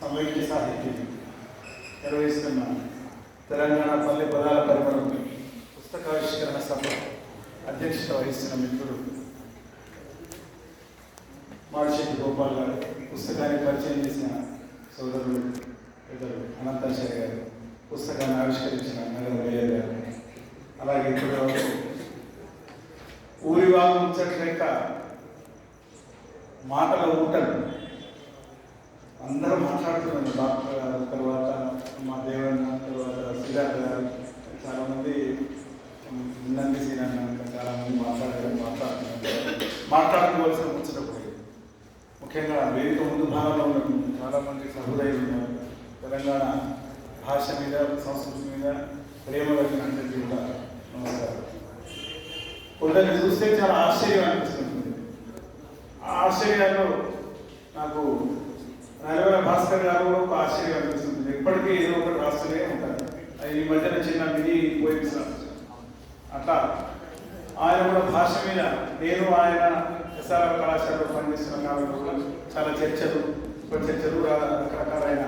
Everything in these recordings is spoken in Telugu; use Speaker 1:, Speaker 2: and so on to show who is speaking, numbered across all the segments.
Speaker 1: సమైక్య సాహిత్యం. నిర్వహిస్తున్న తెలంగాణ పల్లె పదాల పరిమళం పుస్తకావిష్కరణ సభ అధ్యక్షత వహిస్తున్న మిత్రుడు మాడిశెట్టి గోపాల్ గారు పుస్తకాన్ని పరిచయం చేసిన సోదరుడు ఇద్దరు అనంతాచార్య గారు పుస్తకాన్ని ఆవిష్కరించిన నగరయ్య గారు. అలాగే ఇప్పుడు ఊరి వాళ్ళు ముచ్చట్లేక మాటల ఊటలు అందరూ మాట్లాడుతున్నారు. డాక్టర్ గారు తర్వాత మా దేవన్న తర్వాత సిద్ధార్థ గారు చాలామంది నంది సీనన్న ఇంకా మాట్లాడారు మాట్లాడుతున్నారు. మాట్లాడుకోవాల్సిన వచ్చినప్పుడు ముఖ్యంగా వేదిక ముందు భాగంలో ఉన్న చాలామంది సహృదయులు ఉన్నారు. తెలంగాణ భాష మీద సంస్కృతి మీద ప్రేమ కలిగినటువంటి కూడా నమస్కారం. కొందరిని చూస్తే చాలా ఆశ్చర్యం అనిపిస్తుంది ఆ ఆశ్చర్యాల్లో నాకు నలభై భాస్కర్ గారు కూడా ఒక ఆశ్చర్యం అనిపిస్తుంది. ఎప్పటికీ ఏదో ఒకటి రాస్తూనే ఉంటారు. అది ఈ మధ్యన చిన్న మిని పోయిమ్స్ అట్లా ఆయన కూడా భాష మీద నేను ఆయన ఎస్ఆర్ఆర్ కళాశాలలో పనిచేస్తున్న కాలంలో కూడా చాలా చర్చలు కొన్ని చర్చలు రకరకాలైన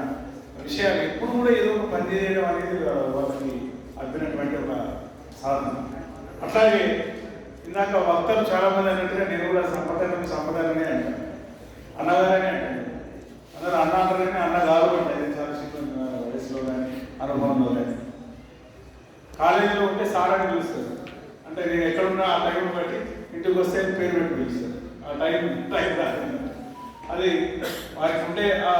Speaker 1: విషయాలు ఎప్పుడు కూడా ఏదో ఒక పని చేయడం అనేది వాళ్ళకి అబ్బినటువంటి ఒక సాధన. అట్లాగే ఇందాక వక్తలు చాలా మంది అన్నట్టుగా నేను కూడా సంపదను సంప్రదాయమే అంటాను. అన్నగారనే అంటాను. అందరూ అన్న అంటారు కానీ అన్న కాదు చాలా చిన్న వయసులో కానీ అనుభవంలో కానీ. కాలేజీలో ఉంటే సార్ అని పిలుస్తారు. అంటే నేను ఎక్కడున్నా ఆ టైం బట్టి ఇంటికి వస్తే పేరు పెట్టి పిలుస్తారు. ఆ టైం టైం అది వారికి ఉంటే ఆ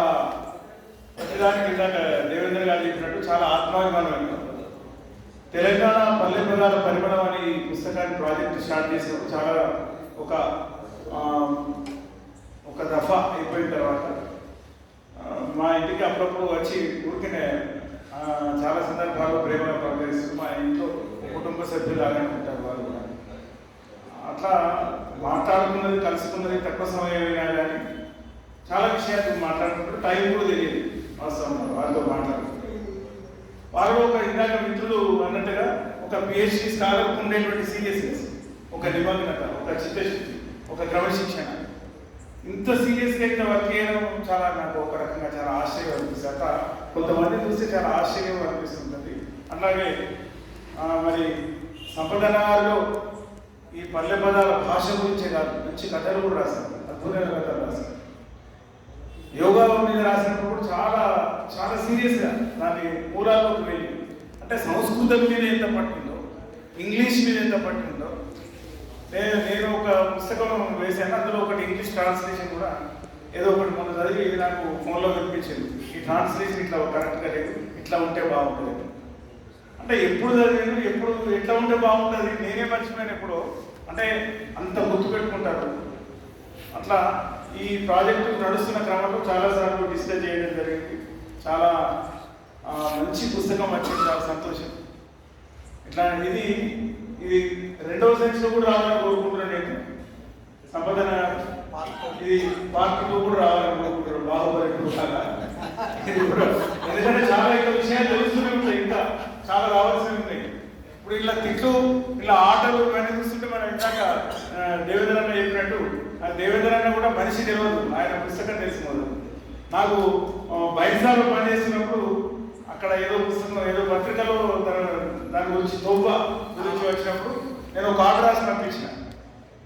Speaker 1: ప్రతిదానికి ఇందాక దేవేంద్ర గారు చెప్పినట్టు చాలా ఆత్మాభిమానం ఎక్కువ. తెలంగాణ పల్లె పదాల పరిమళం అని ఈ పుస్తకాన్ని ప్రాజెక్ట్ స్టార్ట్ చేసినప్పుడు చాలా ఒక ఒక దఫా అయిపోయిన తర్వాత మా ఇంటికి అప్పుడప్పుడు వచ్చి ఊరికనే చాలా సందర్భాల్లో ప్రేమ పలకరిస్తూ మా ఇంట్లో కుటుంబ సభ్యులాగానే ఉంటారు వాళ్ళు. అట్లా మాట్లాడుకున్నది కలుసుకున్నది తక్కువ సమయమైనా కానీ చాలా విషయాలు మాట్లాడుకుంటారు టైం కూడా తెలియదు వాస్తవం వాళ్ళతో మాట్లాడుకుంటారు వారు ఒక ఇందాక మిత్రులు అన్నట్టుగా ఒక పిహెచ్డి స్కాలర్ ఉండేటువంటి సీరియస్నెస్ ఒక నిమగ్నత ఒక చిత్తశుద్ధి ఒక క్రమశిక్షణ. ఇంత సీరియస్గా ఇంత వర్క్ చేయడం చాలా నాకు ఒక రకంగా చాలా ఆశ్చర్యం అనిపిస్తుంది. అట్లా కొంతమంది చూస్తే చాలా ఆశ్చర్యం అనిపిస్తుంటుంది. అలాగే మరి సంపదనాల్లో ఈ పల్లె పదాల భాష గురించే కాదు మంచి కథలు కూడా రాశారు. అద్భుతమైన కథలు రాశారు. యోగా మీద రాసినప్పుడు కూడా చాలా చాలా సీరియస్గా దాని మూలాల్లోకి వెళ్ళి అంటే సంస్కృతం మీద ఎంత పట్టిందో ఇంగ్లీష్ మీద ఎంత పట్టిందో నేను నేను ఒక పుస్తకం వేశాను అందులో ఒకటి ఇంగ్లీష్ ట్రాన్స్లేషన్ కూడా ఏదో ఒకటి మొన్న చదివి నాకు ఫోన్లో వినిపించింది ఈ ట్రాన్స్లేషన్ ఇట్లా కరెక్ట్గా లేదు ఇట్లా ఉంటే బాగుంటుంది. అంటే ఎప్పుడు చదివాను ఎప్పుడు ఎట్లా ఉంటే బాగుంటుంది నేనే మర్చిపోయాను ఎప్పుడు. అంటే అంత గుర్తుపెట్టుకుంటారు అట్లా ఈ ప్రాజెక్టు నడుస్తున్న క్రమంలో చాలాసార్లు డిస్కస్ చేయడం జరిగింది. చాలా మంచి పుస్తకం వచ్చింది చాలా సంతోషం. ఇట్లా ఇది ఇది రెండవ సెన్స్లో కూడా రావాలని కోరుకుంటున్నాను నేను. సంపదన ఇది పార్ట్ టూ కూడా రావాలని కోరుకుంటున్నాను. బాహుబలి ఎందుకంటే చాలా ఇక్కడ విషయాలు తెలుస్తూనే ఉంటాయి. ఇంకా చాలా రావాల్సి ఉంటాయి ఇప్పుడు ఇలా తిట్లు ఇలా ఆటలు ఇవన్నీ చూస్తుంటే మనం ఇందాక దేవేంద్ర అన్న చెప్పినట్టు ఆ దేవేంద్ర అన్న కూడా మనిషి తెలియదు. ఆయన పుస్తకం తెలిసిన నాకు ఆ, పనిచేసినప్పుడు అక్కడ ఏదో పుస్తకం ఏదో పత్రికలో తన- దాని గురించి తోబ గురించి వచ్చినప్పుడు నేను ఒక కార్డు రాసి పంపించిన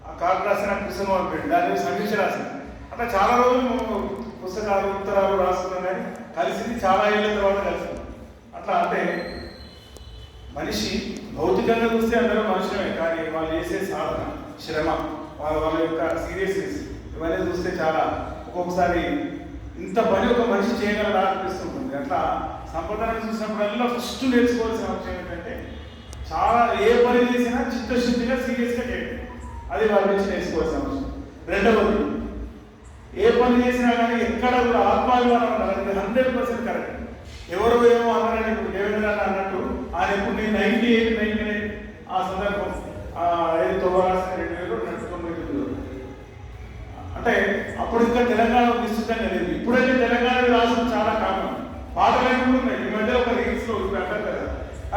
Speaker 1: ఆ కార్డు రాసిన పుస్తకం పంపించి దాని మీద సమీక్ష రాసిన. అట్లా చాలా రోజులు పుస్తకాలు ఉత్తరాలు రాస్తున్నాం కానీ కలిసింది చాలా ఏళ్ళ తర్వాత కలిసింది. అట్లా అంటే మనిషి భౌతికంగా చూస్తే అందరూ మనుషులమే కానీ వాళ్ళు చేసే సాధన శ్రమ వాళ్ళ వాళ్ళ యొక్క సీరియస్నెస్ ఇవన్నీ చూస్తే చాలా ఒక్కొక్కసారి ఇంత పని ఒక మనిషి చేయగలరా అనిపిస్తుంటుంది. అట్లా సంప్రదాయం చూసినప్పుడల్లా ఫస్ట్ నేర్చుకోవాల్సిన అంశం ఏంటంటే చాలా ఏ పని చేసినా చిత్తశుద్ధిగా సీరియస్గా చేయండి అది వాళ్ళ నుంచి నేర్చుకోవాల్సిన అవసరం రెండవది ఏ పని చేసినా కానీ ఎక్కడ కూడా ఆత్మాభిమానం హండ్రెడ్ పర్సెంట్ కరెక్ట్. ఎవరు ఏమో అన్నారని ఇప్పుడు దేవేంద్ర అన్నట్టు ఆయన ఇప్పుడు నేను నైన్టీ ఎయిట్ నైన్టీ నైన్ ఆ సందర్భం ఐదు తొమ్మిది రెండు వేలు రెండు తొమ్మిది అంటే అప్పుడు ఇంకా తెలంగాణ విస్తృతంగా లేదు. ఇప్పుడైతే తెలంగాణ రాష్ట్రం చాలా కామన్ పాటలు అన్నీ కూడా ఉన్నాయి ఈ మధ్య ఒక రీల్స్లో ఇప్పుడు అంటారు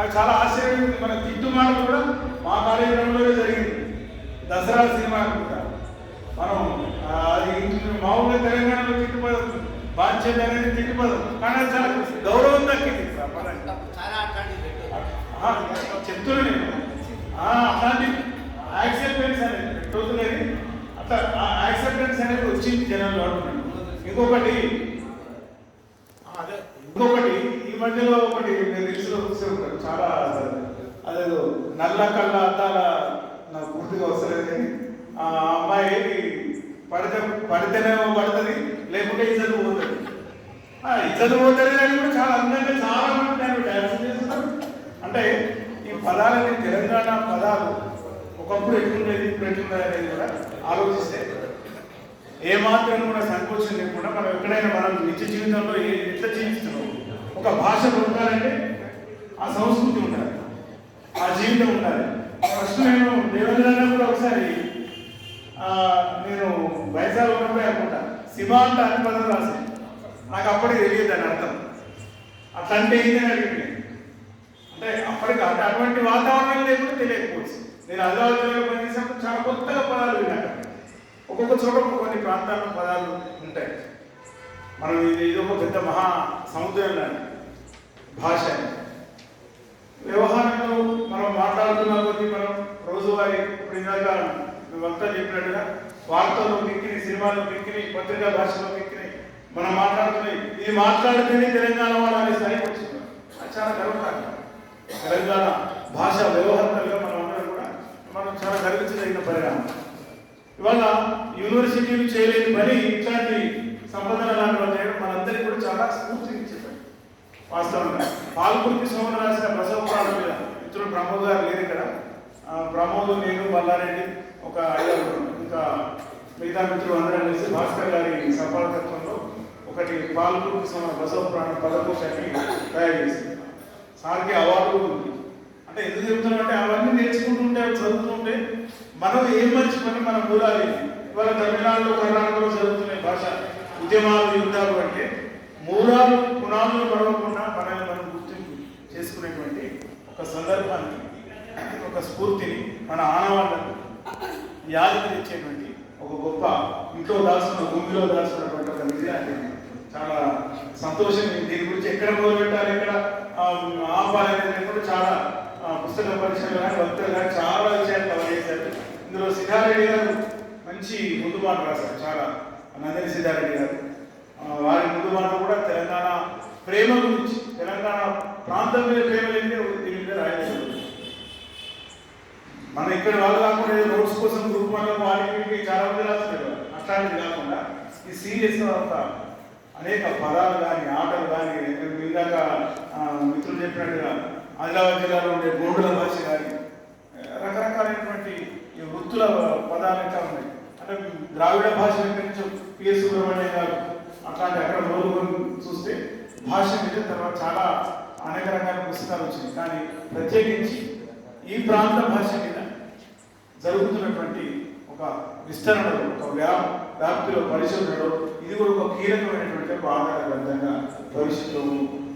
Speaker 1: అది చాలా ఆశ్చర్యం. మన తిట్టుమాట కూడా మా కార్యక్రమంలోనే జరిగింది. దసరా సినిమా అనుకుంటా. మనం అది మామూలుగా తెలంగాణలో తిట్టుబడి బాధ్యత అనేది తిరిగిపోదు కానీ అది చాలా గౌరవం దక్కింది చెప్తున్నా నేను. ఆ, అట్లాంటి యాక్సెప్టెన్స్ అనేది పెట్టవుతున్నది అట్లా యాక్సెప్టెన్స్ అనేది వచ్చింది జనాలు ఇంకొకటి
Speaker 2: అదే
Speaker 1: ఇంకొకటి ఈ మధ్యలో ఒకటి నేను రీల్స్లో చూసే ఉంటాను చాలా అదేదో నల్ల కళ్ళ అద్దాల నాకు పూర్తిగా వస్తలేదు కానీ ఆ అమ్మాయి పడితే పడితేనేమో పడుతుంది లేకుంటే ఇద్దరు పోతుంది. ఆ ఇద్దరు పోతుంది అని కూడా చాలా అందంగా చాలా మంది డ్యాన్స్ చేస్తున్నారు. అంటే ఈ పదాలని తెలంగాణ పదాలు ఒకప్పుడు ఎట్లుండేది ఇప్పుడు ఎట్లున్నది అనేది కూడా ఆలోచిస్తే ఏ కూడా సంకోచం లేకుండా మనం ఎక్కడైనా మనం నిత్య జీవితంలో ఎట్లా జీవిస్తున్నాం ఒక భాష ఉండాలంటే ఆ సంస్కృతి ఉండాలి. ఆ జీవితం ఉండాలి. ఫస్ట్ నేను దేవేంద్రన్న కూడా ఒకసారి నేను వైజాగ్ ఉన్నప్పుడే అనుకుంటా. సిమాంట అని పదం రాసి. నాకు అప్పటికి తెలియదు దాని అర్థం. అట్లా అంటే ఏంటని అడిగింది అంటే అప్పటికి అంటే అటువంటి వాతావరణం లేకుండా తెలియకపోవచ్చు. నేను అదావతిలో పనిచేసినప్పుడు చాలా కొత్తగా పదాలు విన్నాను. ఒక్కొక్క చోట కొన్ని ప్రాంతాల్లో పదాలు ఉంటాయి. మనం ఇది ఇది ఒక పెద్ద మహా సముద్రం లాంటి భాష వ్యవహారంలో మనం మాట్లాడుతున్న కొద్దీ మనం రోజువారీ ఇప్పుడు ఇందాక మేమంతా చెప్పినట్టుగా వార్తల్లో దిక్కిని సినిమాలో దిక్కిని పత్రికా భాషలో దిక్కిని మనం మాట్లాడుతున్నాయి. ఇది మాట్లాడితేనే తెలంగాణ వాళ్ళు అనే స్థాయికి వచ్చింది చాలా గర్వకారణం. తెలంగాణ భాష వ్యవహారంగా మనం అందరం కూడా మనం చాలా గర్వించదగిన పరిణామం. ఇవాళ యూనివర్సిటీలు చేయలేని పని ఇట్లాంటి సంపదన లాంటి వాళ్ళు చేయడం మనందరికీ కూడా చాలా స్ఫూర్తినిచ్చింది. వాస్తవంగా పాల్గొని సోమన రాసిన ప్రసవ పురాణం మీద మిత్రుడు ప్రమోద్ గారు లేరు ఇక్కడ. ప్రమోద్ నేను బల్లారెడ్డి ఒక ఐదుగురు ఇంకా మిగతా మిత్రులు అందరం కలిసి భాస్కర్ గారి సంపాదకత్వంలో ఒకటి పాల్గొని సోమన ప్రసవ పురాణం పదకోశాన్ని తయారు చేసింది. సార్కి అవార్డు ఉంది. అంటే ఎందుకు చెప్తున్నామంటే అవన్నీ నేర్చుకుంటుంటే చదువుతుంటే మనం ఏం మర్చిపోయి మనం కూడాలి ఇవాళ తమిళనాడులో కర్ణాటకలో జరుగుతున్నాయి భాష ఉద్యమాలు యుద్ధాలు అంటే మూలాలు పునాదులు మరవకుండా మనల్ని మనం గుర్తింపు చేసుకునేటువంటి ఒక సందర్భాన్ని ఒక స్ఫూర్తిని మన ఆనవాళ్ళకు యాదికి తెచ్చేటువంటి ఒక గొప్ప ఇంట్లో దాచుకున్న భూమిలో దాచుకున్నటువంటి ఒక విజయాన్ని చాలా సంతోషం దీని గురించి ఎక్కడ మొదలు పెట్టాలి? ఎక్కడ? ఆ, అనేది కూడా చాలా పుస్తక పరిచయం కానీ భక్తులు కానీ చాలా విషయాలు కవర్ చేశారు. ఇందులో సిద్ధారెడ్డి గారు మంచి ముందు మాట రాశారు. చాలా నందని సిద్ధారెడ్డి గారు. వారి ముందు మాట కూడా తెలంగాణ ప్రేమ గురించి తెలంగాణ ప్రాంతం మీద ప్రేమ లేని రాయలేదు. మన ఇక్కడ వాళ్ళు కాకుండా రోడ్స్ కోసం గ్రూప్ వన్ వారికి చాలా మంది రాస్తున్నారు అట్లాంటిది కాకుండా ఈ సీరియస్ ఒక అనేక పదాలు కానీ ఆటలు కానీ ఇందాక మిత్రులు చెప్పినట్టుగా ఆదిలాబాద్ జిల్లాలో ఉండే గోండుల భాష కానీ రకరకాలైనటువంటి వృత్తుల పదాలు ఇంకా ఉన్నాయి? అంటే ద్రావిడ భాష నుంచి పిఎస్ సుబ్రహ్మణ్యం గారు అట్లాంటి అక్కడ రోజు చూస్తే భాష మీద తర్వాత చాలా అనేక రకాల పుస్తకాలు వచ్చింది కానీ ప్రత్యేకించి ఈ ప్రాంత భాష మీద జరుగుతున్నటువంటి ఒక విస్తరణలో ఒక వ్యా వ్యాప్తిలో పరిశోధనలో ఇది కూడా ఒక కీలకమైనటువంటి ఒక ఆధార గ్రంథంగా భవిష్యత్తులో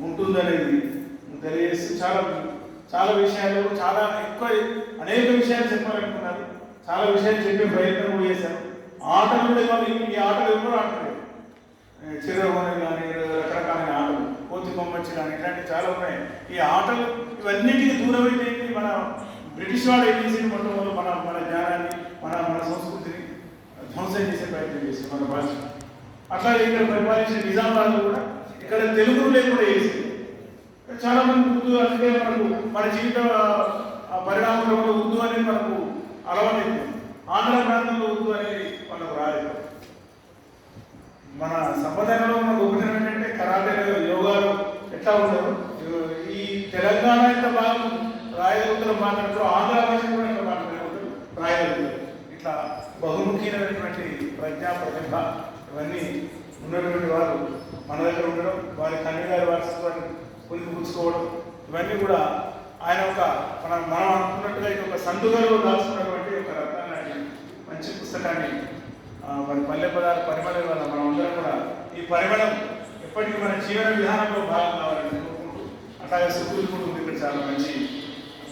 Speaker 1: ఉంటుందనేది తెలియజేస్తూ చాలా చాలా విషయాలు చాలా ఎక్కువ అనేక విషయాలు చెప్పాలనుకున్నారు. చాలా విషయాలు చెప్పే ప్రయత్నం కూడా చేశారు. ఆటలు కూడా ఈ- ఈ ఆటలు ఎవరు ఆడలేదు చిరవని కానీ రకరకాలైన ఆటలు కోతి కొమ్మచ్చి కానీ ఇట్లాంటివి చాలా ఉన్నాయి. ఈ ఆటలు ఇవన్నిటికీ దూరం అయిపోయింది మన బ్రిటిష్ వాడు ఏం చేసింది మొట్టమొదటి మన మన జ్ఞానాన్ని మన మన సంస్కృతిని ధ్వంసం చేసే ప్రయత్నం చేసింది మన భాష. అట్లా ఇక్కడ పరిపాలించిన నిజాం రాజు కూడా ఇక్కడ తెలుగు లేకుండా చేసింది చాలా మంది ఉర్దూ అందుకే మనకు మన జీవిత పరిణామంలో కూడా ఉర్దూ అనేది మనకు అలవాటు ఆంధ్ర ప్రాంతంలో ఉర్దూ అనేది మనకు రాలేదు. మన సంప్రదాయంలో ఉన్న గొప్పతనం ఏంటంటే కరాటే యోగాలు ఎట్లా ఉండవు ఈ తెలంగాణ ఎంత భాగం రాయగలుగుతారు మాట్లాడుతూ ఆంధ్ర భాష కూడా ఎంత మాట్లాడగలుగుతారు రాయగలుగుతారు ఇట్లా బహుముఖీనమైనటువంటి ప్రజ్ఞా ప్రతిభ ఇవన్నీ ఉన్నటువంటి వారు మన దగ్గర ఉండడం వారి తండ్రి గారి వారసత్వాన్ని పుచ్చుకోవడం ఇవన్నీ కూడా ఆయన ఒక మనం మనం అనుకున్నట్టుగా ఇది ఒక సందుగలో దాచుకున్నటువంటి ఒక రత్నాన్ని మంచి పుస్తకాన్ని మరి పల్లె పదాలు పరిమళం వల్ల మనం అందరం కూడా ఈ పరిమళం ఎప్పటికీ మన జీవన విధానంలో భాగం కావాలని కోరుకుంటూ అట్లాగే సుకూల్ కూడా ఉంది ఇక్కడ చాలా మంచి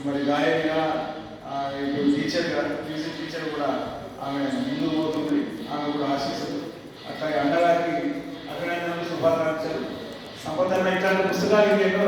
Speaker 1: మరి గాయనిగా ఇప్పుడు టీచర్గా మ్యూజిక్ టీచర్ కూడా ఆమె ముందుకు పోతుంది ఆమె కూడా ఆశీస్సులు. అట్లాగే అన్నగారికి అభినందనలు శుభాకాంక్షలు. సంపద ఇట్లాంటి పుస్తకాలు ఇంకెన్నో